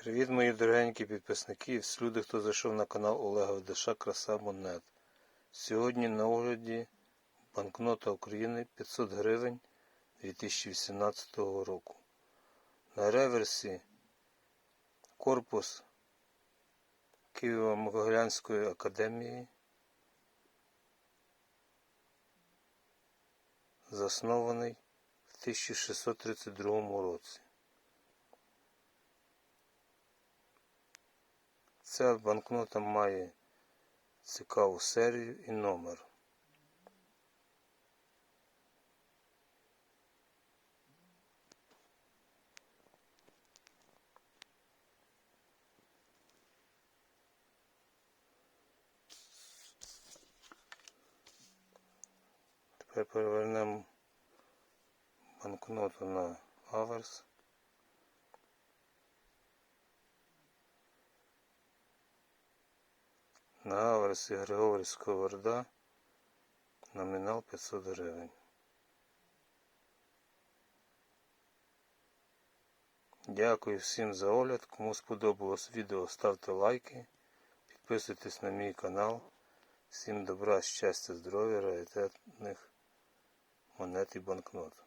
Привіт, мої дорогенькі підписники і всі люди, хто зайшов на канал Олега Ведеша Краса Монет. Сьогодні на огляді банкнота України 500 гривень 2018 року. На реверсі корпус Києво-Могилянської академії, заснований в 1632 році. Ця банкнота має цікаву серію і номер. Тепер перевернемо банкноту на аверс. На аверсі Григорій Сковорода номінал 500 гривень. Дякую всім за огляд. Кому сподобалось відео, ставте лайки, підписуйтесь на мій канал. Всім добра, щастя, здоров'я, раритетних монет і банкнот.